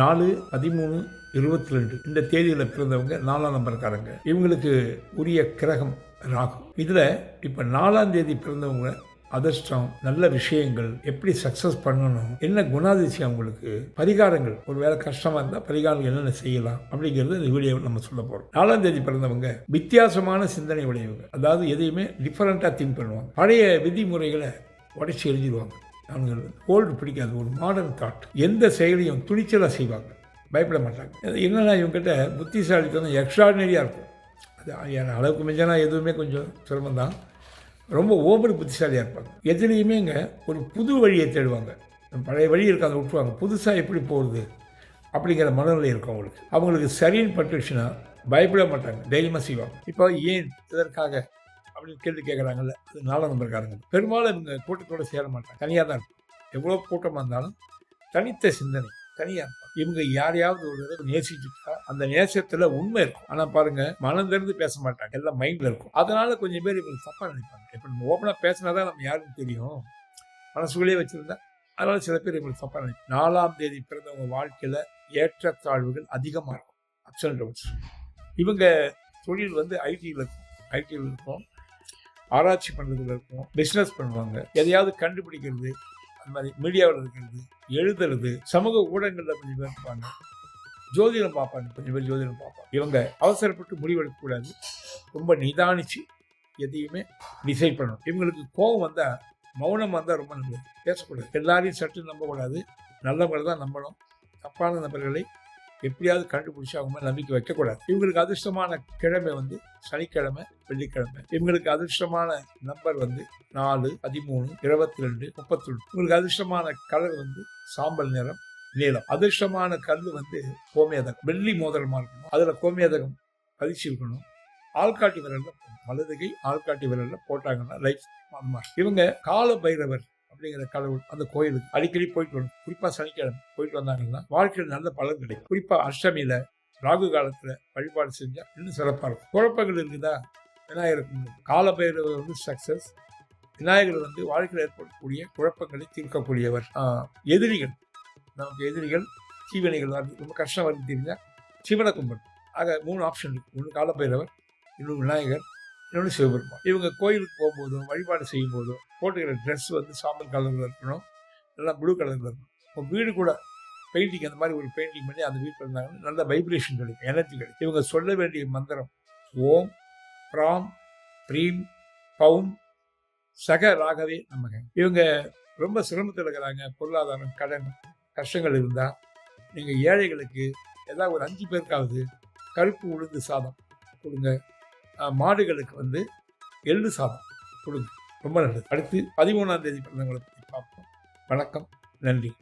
நாலு பதிமூணு இருபத்தி ரெண்டு இந்த தேதியில் பிறந்தவங்க நாலாம் நம்பர்காரங்க. இவங்களுக்கு உரிய கிரகம் ராகு. இதில் இப்போ நாலாம் தேதி பிறந்தவங்க அதிர்ஷ்டம் நல்ல விஷயங்கள் எப்படி சக்ஸஸ் பண்ணணும் என்ன குணாதிசயம் அவங்களுக்கு பரிகாரங்கள். ஒரு வேலை கஷ்டமாக இருந்தால் பரிகாரங்கள் என்னென்ன செய்யலாம் அப்படிங்கிறது இந்த வீடியோவில் நம்ம சொல்ல போகிறோம் நாலாம் தேதி பிறந்தவங்க வித்தியாசமான சிந்தனை உடையவங்க. அதாவது எதையுமே டிஃப்ரெண்ட்டாக திங்க் பண்ணுவாங்க. பழைய விதிமுறைகளை உடச்சி எழுதிடுவாங்க. அவங்க ஓல்டு பிடிக்காது ஒரு மாடர்ன் தாட் எந்த செயலையும் துணிச்சலாக செய்வாங்க. பயப்பட மாட்டாங்க. என்னென்னா இவங்ககிட்ட புத்திசாலித்தனம் எக்ஸ்ட்ராடினரியாக இருக்கும். அது என் அளவுக்கு மிஞ்சனா எதுவுமே கொஞ்சம் சிரமம் தான் ரொம்ப ஓவர் புத்திசாலியாக இருப்பாங்க. எதுலேயுமே இங்கே ஒரு புது வழியை தேடுவாங்க. பழைய வழி இருக்க அதை விட்டுருவாங்க. புதுசாக எப்படி போகிறது அப்படிங்கிற மனநிலை இருக்கும் அவங்களுக்கு. அவங்களுக்கு சரின்னு பட்டுச்சுன்னா பயப்பட மாட்டாங்க. தைரியமாக செய்வாங்க. இப்போ ஏன் இதற்காக அப்படின்னு கேள்வி கேட்குறாங்கல்ல அது நாலாம் நம்பர்காரங்க. பெரும்பாலும் இவங்க கூட்டத்தோடு சேர மாட்டாங்க. தனியாக தான் இருக்கும். எவ்வளோ கூட்டமாக இருந்தாலும் தனித்த சிந்தனை தனியாக இருப்பாங்க. இவங்க யாரையாவது ஒரு தடவை நேசிச்சுட்டா அந்த நேசத்தில் உண்மை இருக்கும். ஆனால் பாருங்க மனம் பேச மாட்டாங்க. எல்லாம் மைண்டில் இருக்கும். அதனால கொஞ்சம் பேர் இவங்க தப்பாக நினைப்பாங்க. இப்போ நம்ம ஓப்பனாக பேசினா தான் நம்ம யாருன்னு தெரியும். மனசுக்குள்ளேயே வச்சுருந்தா அதனால சில பேர் இவங்களுக்கு தப்பாக நினைப்பாங்க. நாலாம் தேதி பிறந்தவங்க வாழ்க்கையில் ஏற்றத்தாழ்வுகள் அதிகமாக இருக்கும். அப்ஸ் டவுன்ஸ் இவங்க தொழில் வந்து ஐடியில் இருக்கும். ஐடியில் இருக்கும். ஆராய்ச்சி பண்ணுறதுல இருக்கும் பிஸ்னஸ் பண்ணுவாங்க எதையாவது கண்டுபிடிக்கிறது அது மாதிரி மீடியாவில் இருக்கிறது எழுதுறது சமூக ஊடகங்களில் கொஞ்சம் பேர் இருப்பாங்க. ஜோதிடம் பார்ப்பாங்க கொஞ்சம் பேர் ஜோதிடம் பார்ப்பாங்க. இவங்க அவசரப்பட்டு முடிவெடுக்கக்கூடாது ரொம்ப நிதானிச்சு எதையுமே டிசைட் பண்ணணும். இவங்களுக்கு கோபம் வந்தால் மௌனம் வந்தால் ரொம்ப நல்லது. பேசக்கூடாது. எல்லாரையும் சற்று நம்பக்கூடாது. நல்லவங்களை தான் நம்பணும். தப்பான நபர்களை எப்படியாவது கண்டுபிடிச்சி அவங்க மேலே நம்பிக்கை வைக்கக்கூடாது. இவங்களுக்கு அதிர்ஷ்டமான கிழமை வந்து சனிக்கிழமை வெள்ளிக்கிழமை. இவங்களுக்கு அதிர்ஷ்டமான நம்பர் வந்து நாலு பதிமூணு இருபத்தி ரெண்டு முப்பத்தி ரெண்டு இவங்களுக்கு அதிர்ஷ்டமான கலர் வந்து சாம்பல் நிறம் நீளம் அதிர்ஷ்டமான கல் வந்து கோமியதகம். வெள்ளி மோதிரமாக இருக்கணும். அதில் கோமியதகம் பதிச்சு இருக்கணும். ஆள்காட்டி விரலில் வலதுகை ஆள்காட்டி விரலில் போட்டாங்கன்னா லைஃப் இவங்க கால பைரவர் அப்படிங்கிற கடவுள் அந்த கோயிலுக்கு அடிக்கடி போயிட்டு வரணும் குறிப்பா சனிக்கிழமை போயிட்டு வந்தாங்கன்னா வாழ்க்கையில் நல்ல பலன் கிடைக்கும். குறிப்பா அஷ்டமியில ராகு காலத்துல வழிபாடு செஞ்சா இன்னும் சிறப்பா இருக்கும். குழப்பங்கள் இருக்குதா? விநாயகர் காலபைரவர் கால பைரவர் வந்து சக்சஸ் விநாயகர் வந்து வாழ்க்கையில் ஏற்படக்கூடிய குழப்பங்களை தீர்க்கக்கூடியவர். எதிரிகள். நமக்கு எதிரிகள் தீவினைகள் தான். ரொம்ப கஷ்டம் வந்து தெரிஞ்சா சிவனை கும்பிடும் ஆக மூணு ஆப்ஷன் இருக்கு. ஒன்று காலபைரவர் இன்னொரு விநாயகர். இன்னொன்று சிவபெருமான். இவங்க கோயிலுக்கு போகும்போதும் வழிபாடு செய்யும் போதும் போட்டுக்கிற ட்ரெஸ் வந்து சாம்பல் கலரில் இருக்கணும். நல்லா ப்ளூ கலரில் இருக்கணும். இப்போ வீடு கூட பெயிண்டிங் அந்த மாதிரி ஒரு பெயிண்டிங் பண்ணி அந்த வீட்டில் இருந்தாங்கன்னா நல்ல வைப்ரேஷன் கிடைக்கும் எனர்ஜி கிடைக்கும். இவங்க சொல்ல வேண்டிய மந்திரம் ஓம் பிராம் ப்ரீம் பவும் சக ராகவே நமக. இவங்க ரொம்ப சிரமத்தில் இருக்கிறாங்க பொருளாதாரம் கடன் கஷ்டங்கள் இருந்தால் நீங்கள் ஏழைகளுக்கு ஏதாவது ஒரு அஞ்சு பேருக்காவது கருப்பு உளுந்து சாதம் கொடுங்க. மாடுகளுக்கு வந்து எள்ளு சாதம் கொடுங்க. ரொம்ப நல்லது. அடுத்து பதிமூணாம் தேதி பிறந்தவங்களை பற்றி பார்ப்போம். வணக்கம். நன்றி.